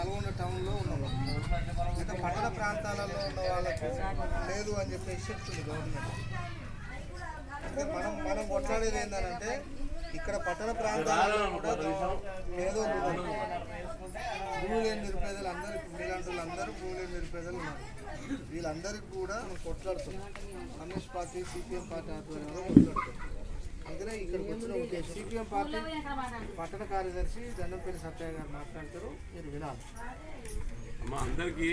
నల్గొండ టౌన్లో ఉన్నాము అయితే పట్టణ ప్రాంతాలలో ఉన్న వాళ్ళకు లేదు అని చెప్పేసి చెప్తుంది గవర్నమెంట్ అంటే మనం మనం కొట్లాడేది ఏంటంటే ఇక్కడ పట్టణ ప్రాంతాలలో కూడా గవ- పేదోళ్ళు భూమి లేని నిరుపేదలు అందరూ మీలాంటి అందరూ భూమి లేని నిరుపేదలు ఉన్నారు. వీళ్ళందరికీ కూడా మనం కొట్లాడుతున్నాం. కమ్యూనిస్ట్ పార్టీ సిపిఎం పార్టీ ఆధ్వర్యంలో కొట్లాడుతున్నాం. అందుకనే ఇక్కడికి వచ్చిన ఉద్దేశం సిపిఎం పార్టీ పట్టణ కార్యదర్శి దండంపల్లి సత్యయ్య గారు మాట్లాడతారు మీరు వినాలి. అమ్మ అందరికీ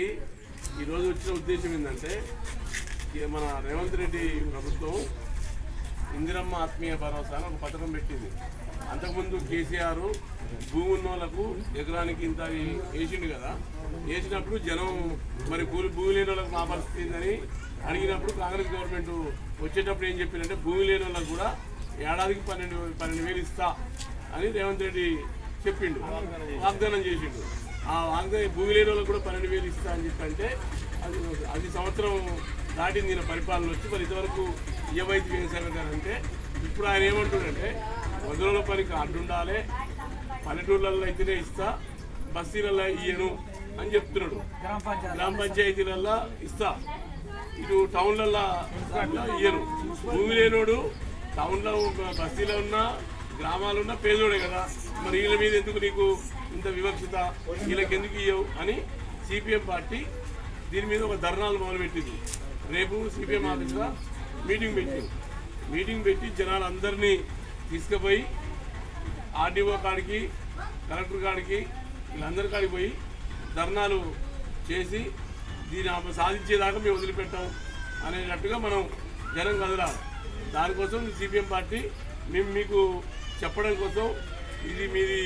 ఈరోజు వచ్చిన ఉద్దేశం ఏంటంటే మన రేవంత్ రెడ్డి ప్రభుత్వం ఇందిరమ్మ ఆత్మీయ భరోసా అని ఒక పథకం పెట్టింది. అంతకుముందు కేసీఆర్ భూమి ఉన్న వాళ్ళకు ఎకరానికి ఇంత అని వేసిండు కదా. వేసినప్పుడు జనం మరి భూమి భూమి లేని వాళ్ళకి మా పరిస్థితి అడిగినప్పుడు కాంగ్రెస్ గవర్నమెంట్ వచ్చేటప్పుడు ఏం చెప్పిందంటే భూమి లేని వాళ్ళకు కూడా ఏడాదికి పన్నెండు పన్నెండు వేలు ఇస్తా అని రేవంత్ రెడ్డి చెప్పిండు. వాగ్దానం చేసిండు. ఆ వాగ్దానం భూమి లేని వాళ్ళకు కూడా పన్నెండు వేలు ఇస్తా అని చెప్పి అంటే అది అది సంవత్సరం దాటింది ఈయన పరిపాలన వచ్చి మరి ఇంతవరకు ఇవ్వైతే అంటే ఇప్పుడు ఆయన ఏమంటుండంటే వదలలో పనికి అడ్డుండాలి పల్లెటూళ్ళల్లో అయితేనే ఇస్తా బస్తీలలో ఇయ్యను అని చెప్తున్నాడు. గ్రామ పంచాయతీలల్లో ఇస్తా. ఇటు టౌన్లల్లో ఇయ్యను. భూమి లేనోడు టౌన్లో బస్తీలో ఉన్నా గ్రామాలు ఉన్నా పేదోడే కదా. మరి వీళ్ళ మీద ఎందుకు నీకు ఇంత వివక్షత? వీళ్ళకి ఎందుకు ఇయ్యవు? అని సిపిఎం పార్టీ దీని మీద ఒక ధర్నాలు మొదలుపెట్టింది. రేపు సిపిఎం ఆఫీస్లో మీటింగ్ పెట్టింది మీటింగ్ పెట్టి జనాలందరినీ తీసుకుపోయి ఆర్డీఓ కాడికి కలెక్టర్ కాడికి వీళ్ళందరి కాడికి పోయి ధర్నాలు చేసి దీన్ని ఆమె సాధించేదాకా మేము వదిలిపెట్టాం అనేటట్టుగా మనం జనం కదలాలి. దానికోసం సిపిఎం పార్టీ మేము మీకు చెప్పడం కోసం ఇది మీది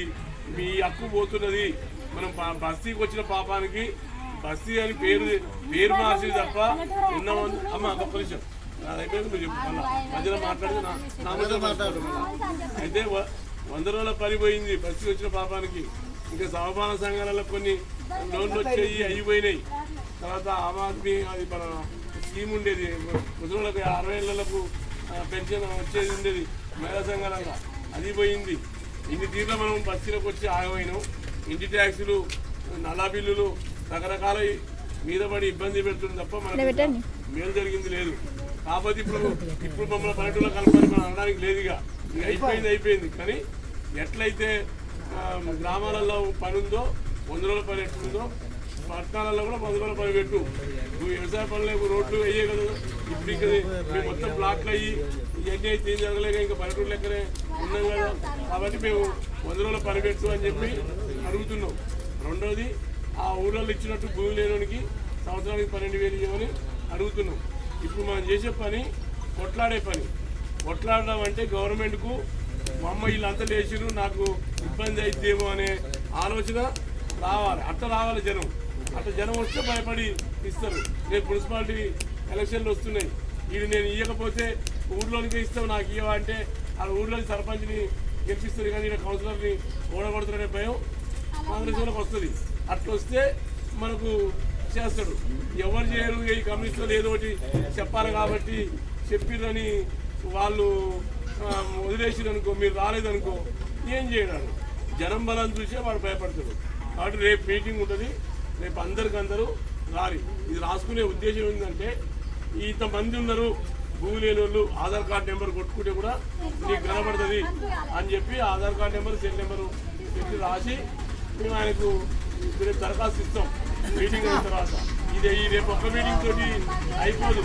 మీ హక్కు పోతున్నది. మనం బస్తీకి వచ్చిన పాపానికి బస్తీ అని పేరు పేరు మార్చి తప్ప ఉన్న అమ్మ ఒక నిమిషం. నాది అయిపోయింది మీరు చెప్పు. మధ్యలో మాట్లాడితే నా నా మధ్యలో మాట్లాడు. అయితే వ- వంద రోజుల పని పోయింది బస్సుకి వచ్చిన పాపానికి. ఇంకా సహపాన సంఘాలలో కొన్ని లోన్లు వచ్చాయి అయిపోయినాయి తర్వాత ఆమ్ ఆద్మీ అది మన స్కీమ్ ఉండేది. ముసలిళ్ళకి అరవై ఏళ్ళకు పెన్షన్ వచ్చేది ఉండేది. మహిళా సంఘాలలో అది పోయింది. ఇన్ని తీర్ల మనం బస్సులకు వచ్చి ఆగమైనాం ఇంటి ట్యాక్సులు నల్లా బిల్లులు రకరకాల మీద పడి ఇబ్బంది పెడుతుంది తప్ప మనకు మేలు జరిగింది లేదు. కాకపోతే ఇప్పుడు ఇప్పుడు మమ్మల్ని పల్లెటూరులో కలపాలి మనం అనడానికి లేదు ఇక. అయిపోయింది అయిపోయింది. కానీ ఎట్లయితే గ్రామాలలో పని ఉందో వంద రోజుల పని ఎట్లుందో పట్టణాలలో కూడా వంద రోజుల పని పెట్టు. నువ్వు వ్యవసాయ పనులకు రోడ్లు అయ్యే కదా ఇప్పుడు ఇక్కడ మేము మొత్తం బ్లాక్లు అయ్యి ఇవన్నీ అయితే ఏం జరగలేక ఇంకా పల్లెటూరు లెక్కనే ఉన్నాం కదా. కాబట్టి మేము వంద రోజుల పనిపెట్టు అని చెప్పి అడుగుతున్నాం. రెండోది ఆ ఊళ్ళో ఇచ్చినట్టు భూమి లేనోనికి సంవత్సరానికి పన్నెండు వేలు ఇవ్వమని అడుగుతున్నాం. ఇప్పుడు మనం చేసే పని కొట్లాడే పని. కొట్లాడడం అంటే గవర్నమెంట్కు మా అమ్మ వీళ్ళంతా లేచిరు నాకు ఇబ్బంది అయిద్దేమో అనే ఆలోచన రావాలి. అట్ట రావాలి జనం. అట్ట జనం వస్తే భయపడి ఇస్తారు. రేపు మున్సిపాలిటీ ఎలక్షన్లు వస్తున్నాయి. ఇది నేను ఇవ్వకపోతే ఊర్లోనికే ఇస్తాం నాకు ఇవ్వ అంటే ఆ ఊర్లోని సర్పంచ్ని గెలిపిస్తారు కానీ ఇక్కడ కౌన్సిలర్ని ఓడగొడుతున్నారనే భయం కాంగ్రెస్ వాళ్ళకి వస్తుంది. అట్లా వస్తే మనకు చేస్తాడు. ఎవరు చేయరు ఈ కమ్యూనిస్టులు ఏదో ఒకటి చెప్పాలి కాబట్టి చెప్పిరని వాళ్ళు ఆ, వదిలేసిరు అనుకో మీరు రాలేదనుకో ఏం చేయడాడు జనం బలం చూసే వాడు భయపడతాడు. కాబట్టి రేపు మీటింగ్ ఉంటుంది. రేపు అందరికందరూ రాలి. ఇది రాసుకునే ఉద్దేశం ఏంటంటే ఇంతమంది ఉన్నారు భూమి లేని వాళ్ళు ఆధార్ కార్డ్ నెంబర్ కొట్టుకుంటే కూడా నీకు కనబడుతుంది అని చెప్పి Aadhaar card number cell number పెట్టి రాసి మేము ఆయనకు రేపు దరఖాస్తు ఇస్తాం. మీటింగ్ అయిన తర్వాత. ఇది ఈ రేపు ఒక్క మీటింగ్ తోటి అయిపోదు.